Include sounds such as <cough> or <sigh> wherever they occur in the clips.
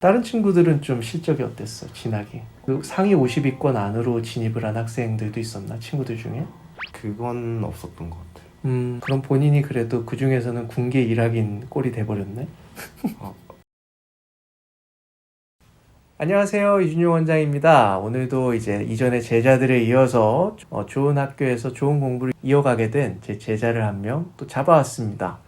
다른 친구들은 좀 실적이 어땠어? 진학이. 그 상위 50위권 안으로 진입을 한 학생들도 있었나? 친구들 중에? 그건 없었던 것 같아요. 음, 그럼 본인이 그래도 그 중에서는 군계 일학인 꼴이 돼버렸네? 어. <laughs> 안녕하세요. 이준용 원장입니다. 오늘도 이제 이전에 제자들에 이어서 어, 좋은 학교에서 좋은 공부를 이어가게 된 제 제자를 한 명 또 잡아왔습니다.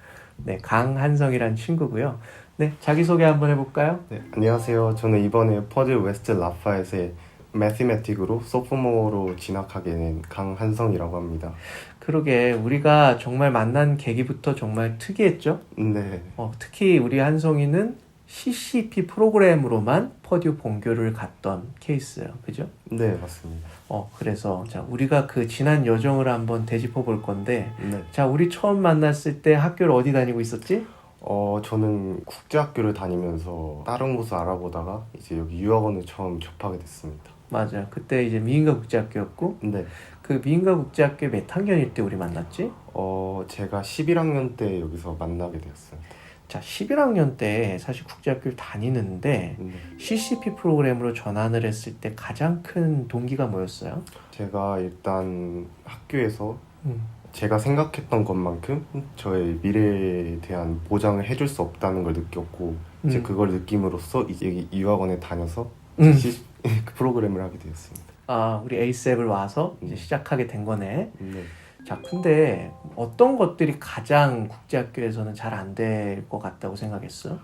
네, 강한성이란 친구고요. 네, 자기소개 한번 해볼까요? 네, 안녕하세요. 저는 이번에 퍼드 웨스트 라파엣의 매스매틱으로 소프모로 진학하게 된 강한성이라고 합니다. 그러게, 우리가 정말 만난 계기부터 정말 특이했죠? 네, 어, 특히 우리 한성이는 CCP 프로그램으로만 퍼듀 본교를 갔던 케이스예요. 그죠? 네 맞습니다. 어, 그래서 자, 우리가 그 지난 여정을 한번 되짚어 볼 건데 네, 자, 우리 처음 만났을 때 학교를 어디 다니고 있었지? 어 저는 국제학교를 다니면서 다른 곳을 알아보다가 이제 여기 유학원을 처음 접하게 됐습니다. 맞아. 그때 이제 미인가 국제학교였고 네, 그 미인가 국제학교 몇 학년일 때 우리 만났지? 어 제가 11학년 때 여기서 만나게 되었습니다. 자, 11학년 때 사실 국제학교를 다니는데 네, CCP 프로그램으로 전환을 했을 때 가장 큰 동기가 뭐였어요? 제가 일단 학교에서 음. 제가 생각했던 것만큼 저의 미래에 대한 보장을 해줄 수 없다는 걸 느꼈고 이제 음. 그걸 느낌으로써 이제 이 유학원에 다녀서 음. 시- <laughs> 그 프로그램을 하게 되었습니다. 아, 우리 에이셉을 와서 이제 음. 시작하게 된 거네. 네. 자, 근데 어떤 것들이 가장 국제학교에서는 잘 안 될 것 같다고 생각했어?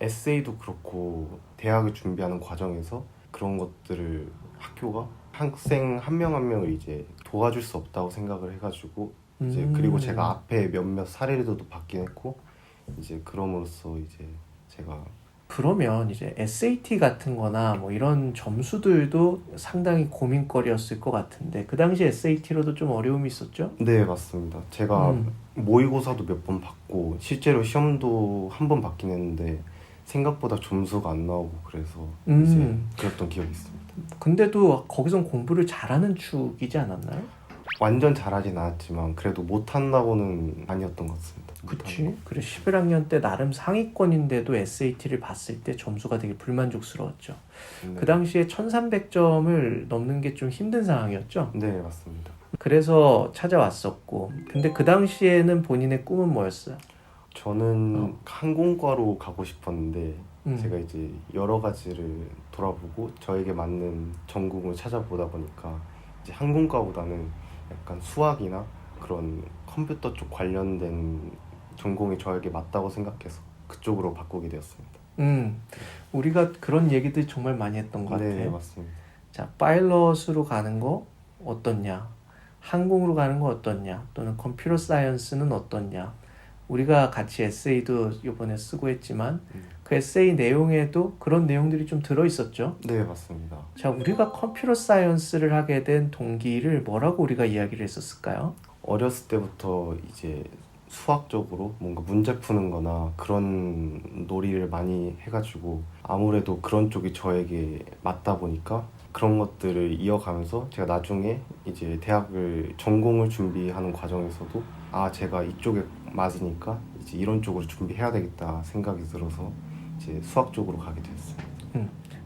에세이도 그렇고 대학을 준비하는 과정에서 그런 것들을 학교가 학생 한 명 한 명을 이제 도와줄 수 없다고 생각을 해가지고 이제 음. 그리고 제가 앞에 몇몇 사례들도 받긴 했고 이제 그럼으로써 이제 제가 그러면 이제 SAT 같은 거나 뭐 이런 점수들도 상당히 고민거리였을 것 같은데 그 당시 SAT로도 좀 어려움이 있었죠? 네 맞습니다. 제가 음. 모의고사도 몇번 받고 실제로 시험도 한 번 받긴 했는데 생각보다 점수가 안 나오고 그래서 음. 이제 그랬던 기억이 있습니다. 근데도 거기선 공부를 잘하는 축이지 않았나요? 완전 잘하진 않았지만 그래도 못한다고는 아니었던 것 같습니다. 그치. 그래 11학년 때 나름 상위권인데도 SAT를 봤을 때 점수가 되게 불만족스러웠죠. 네. 그 당시에 1300점을 넘는 게 좀 힘든 상황이었죠. 네 맞습니다. 그래서 찾아왔었고 근데 그 당시에는 본인의 꿈은 뭐였어요? 저는 어. 항공과로 가고 싶었는데 음. 제가 이제 여러 가지를 돌아보고 저에게 맞는 전공을 찾아보다 보니까 이제 항공과보다는 약간 수학이나 그런 컴퓨터 쪽 관련된 전공이 저에게 맞다고 생각해서 그쪽으로 바꾸게 되었습니다. 음, 우리가 그런 얘기들 정말 많이 했던 것네 같아요. 맞습니다. 자, 파일럿으로 가는 거 어떻냐? 항공으로 가는 거 어떻냐? 또는 컴퓨터 사이언스는 어떻냐? 우리가 같이 에세이도 이번에 쓰고 했지만 음. 그 에세이 내용에도 그런 내용들이 좀 들어 있었죠. 네 맞습니다. 자, 우리가 컴퓨터 사이언스를 하게 된 동기를 뭐라고 우리가 이야기를 했었을까요? 어렸을 때부터 이제 수학적으로 뭔가 문제 푸는 거나 그런 놀이를 많이 해가지고 아무래도 그런 쪽이 저에게 맞다 보니까 그런 것들을 이어가면서 제가 나중에 이제 대학을 전공을 준비하는 과정에서도 아 제가 이쪽에 맞으니까 이제 이런 쪽으로 준비해야 되겠다 생각이 들어서 이제 수학 쪽으로 가게 됐어요.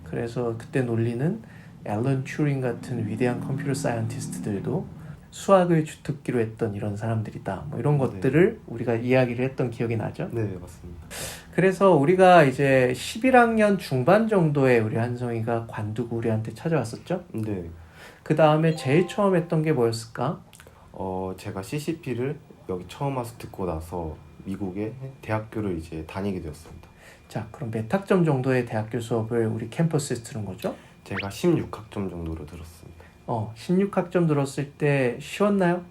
그래서 그때 논리는 앨런 튜링 같은 위대한 컴퓨터 사이언티스트들도 수학을 주특기로 했던 이런 사람들이다. 뭐 이런 네. 것들을 우리가 이야기를 했던 기억이 나죠. 네 맞습니다. 그래서 우리가 이제 11학년 중반 정도에 우리 한성이가 관두고 우리한테 찾아왔었죠. 네. 그 다음에 제일 처음 했던 게 뭐였을까? 어, 제가 CCP를 여기 처음 와서 듣고 나서 미국의 대학교를 이제 다니게 되었습니다. 자, 그럼 몇 학점 정도의 대학교 수업을 우리 캠퍼스에서 들은 거죠? 제가 16학점 정도로 들었습니다. 어, 16학점 들었을 때 쉬웠나요?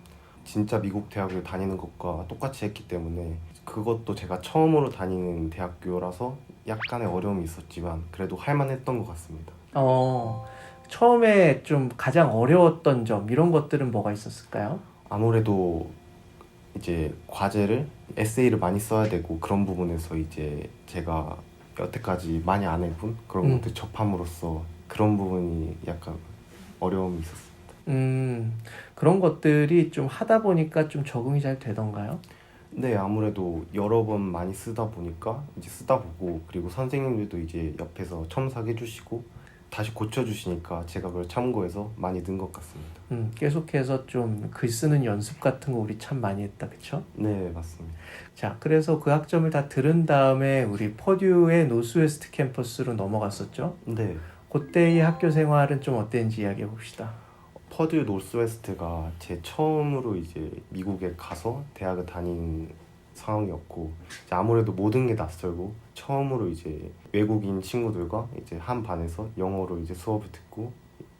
진짜 미국 대학을 다니는 것과 똑같이 했기 때문에 그것도 제가 처음으로 다니는 대학교라서 약간의 어려움이 있었지만 그래도 할만했던 것 같습니다. 어, 처음에 좀 가장 어려웠던 점 이런 것들은 뭐가 있었을까요? 아무래도 이제 과제를 에세이를 많이 써야 되고 그런 부분에서 이제 제가 여태까지 많이 안 해본 그런 음. 것들 접함으로써 그런 부분이 약간 어려움이 있었습니다. 음, 그런 것들이 좀 하다 보니까 좀 적응이 잘 되던가요? 네, 아무래도 여러 번 많이 쓰다 보니까 이제 쓰다 보고 그리고 선생님들도 이제 옆에서 첨삭해 주시고 다시 고쳐 주시니까 제가 그걸 참고해서 많이 는 것 같습니다. 음, 계속해서 좀 글 쓰는 연습 같은 거 우리 참 많이 했다, 그쵸? 네, 맞습니다. 자, 그래서 그 학점을 다 들은 다음에 우리 퍼듀의 노스웨스트 캠퍼스로 넘어갔었죠. 네, 그때의 학교 생활은 좀 어땠는지 이야기해 봅시다. 퍼듀 노스웨스트가 제 처음으로 이제 미국에 가서 대학을 다닌 상황이었고 아무래도 모든 게 낯설고 처음으로 이제 외국인 친구들과 이제 한 반에서 영어로 이제 수업을 듣고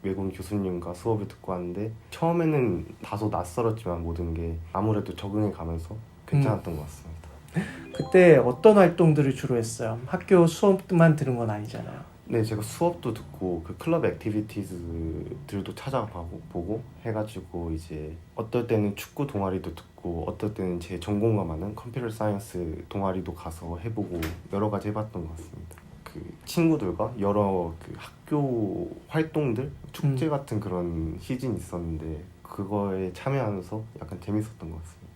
외국인 교수님과 수업을 듣고 하는데 처음에는 다소 낯설었지만 모든 게 아무래도 적응해 가면서 괜찮았던 것 같습니다. 그때 어떤 활동들을 주로 했어요? 학교 수업만 들은 건 아니잖아요. 네, 제가 수업도 듣고 그 클럽 액티비티즈들도 찾아보고 보고 해가지고 이제 어떨 때는 축구 동아리도 듣고 어떨 때는 제 전공과 맞는 컴퓨터 사이언스 동아리도 가서 해보고 여러 가지 해봤던 것 같습니다. 그 친구들과 여러 그 학교 활동들 축제 음. 같은 그런 시즌이 있었는데 그거에 참여하면서 약간 재밌었던 것 같습니다.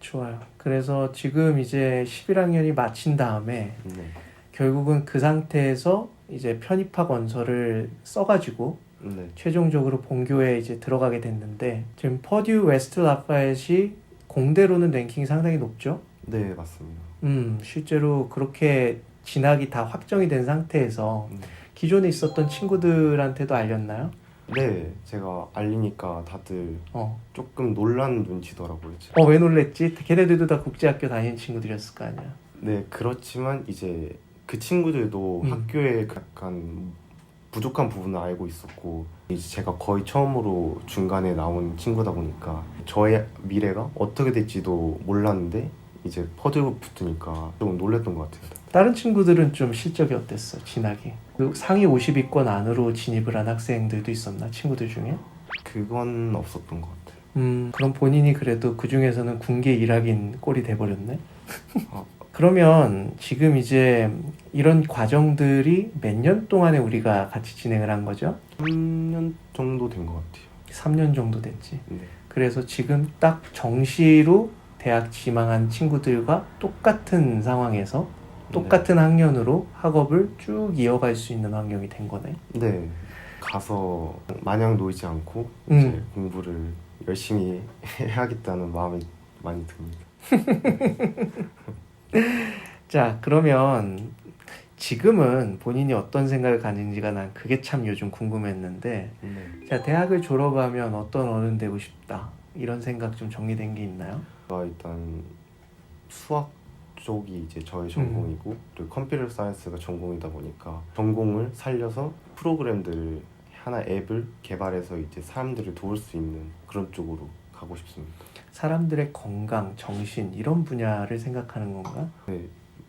좋아요. 그래서 지금 이제 11학년이 마친 다음에 네, 결국은 그 상태에서 이제 편입학 원서를 써가지고 네, 최종적으로 본교에 이제 들어가게 됐는데 지금 퍼듀 웨스트 라파엣이 공대로는 랭킹이 상당히 높죠. 네 맞습니다. 음, 실제로 그렇게 진학이 다 확정이 된 상태에서 네. 기존에 있었던 친구들한테도 알렸나요? 네, 제가 알리니까 다들 어, 조금 놀란 눈치더라고요. 어, 왜 놀랬지? 걔네들도 다 국제학교 다니는 친구들이었을 거 아니야. 네, 그렇지만 이제 그 친구들도 음. 학교에 그 약간 부족한 부분을 알고 있었고 이제 제가 거의 처음으로 중간에 나온 친구다 보니까 저의 미래가 어떻게 될지도 몰랐는데 이제 퍼드 붙으니까 조금 놀랬던 것 같아요. 다른 친구들은 좀 실적이 어땠어? 진학이. 그 상위 50위권 안으로 진입을 한 학생들도 있었나? 친구들 중에? 그건 없었던 것 같아요. 음, 그럼 본인이 그래도 그 중에서는 군계 일학인 꼴이 돼버렸네? 아. 그러면 지금 이제 이런 과정들이 몇 년 동안에 우리가 같이 진행을 한 거죠? 3년 정도 된 것 같아요. 3년 정도 됐지. 네, 그래서 지금 딱 정시로 대학 지망한 친구들과 똑같은 상황에서 똑같은 학년으로 학업을 쭉 이어갈 수 있는 환경이 된 거네. 네, 가서 마냥 놀지 않고 음. 공부를 열심히 <laughs> 해야겠다는 마음이 많이 듭니다. <laughs> <laughs> 자, 그러면 지금은 본인이 어떤 생각을 가지는지가 난 그게 참 요즘 궁금했는데, 네. 자, 대학을 졸업하면 어떤 어른 되고 싶다. 이런 생각 좀 정리된 게 있나요? 제가 일단 수학 쪽이 이제 저의 전공이고 그리고 컴퓨터 사이언스가 전공이다 보니까 전공을 살려서 프로그램들 하나 앱을 개발해서 이제 사람들을 도울 수 있는 그런 쪽으로 가고 싶습니다. 사람들의 건강, 정신, 이런 분야를 생각하는 건가? 네,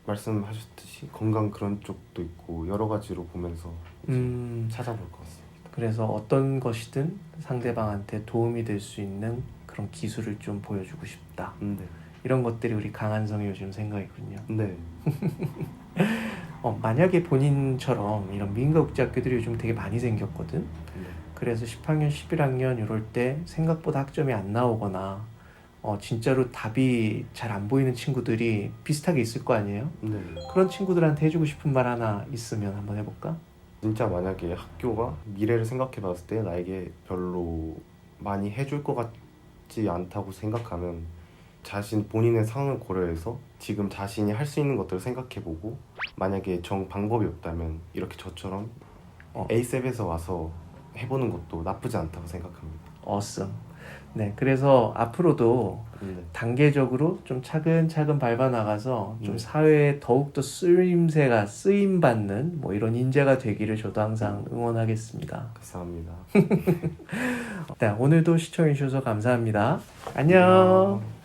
말씀하셨듯이 건강 그런 쪽도 있고 여러 가지로 보면서 음, 찾아볼 것 같습니다. 그래서 어떤 것이든 상대방한테 도움이 될 수 있는 그런 기술을 좀 보여주고 싶다. 네, 이런 것들이 우리 강한성의 요즘 생각이군요. 네, <laughs> 어, 만약에 본인처럼 이런 민가 국제 학교들이 요즘 되게 많이 생겼거든. 네, 그래서 10학년, 11학년 이럴 때 생각보다 학점이 안 나오거나 어, 진짜로 답이 잘 안 보이는 친구들이 비슷하게 있을 거 아니에요? 네. 그런 친구들한테 해주고 싶은 말 하나 있으면 한번 해볼까? 진짜 만약에 학교가 미래를 생각해 봤을 때 나에게 별로 많이 해줄 것 같지 않다고 생각하면 자신 본인의 상황을 고려해서 지금 자신이 할 수 있는 것들을 생각해 보고 만약에 정 방법이 없다면 이렇게 저처럼 어. 에이셉에서 와서 해보는 것도 나쁘지 않다고 생각합니다. Awesome. 네, 그래서 앞으로도 네, 단계적으로 좀 차근차근 밟아 나가서 좀 네. 사회에 더욱더 쓰임새가 쓰임 받는 뭐 이런 인재가 되기를 저도 항상 응원하겠습니다. 감사합니다. <laughs> 네, 오늘도 시청해 주셔서 감사합니다. 안녕.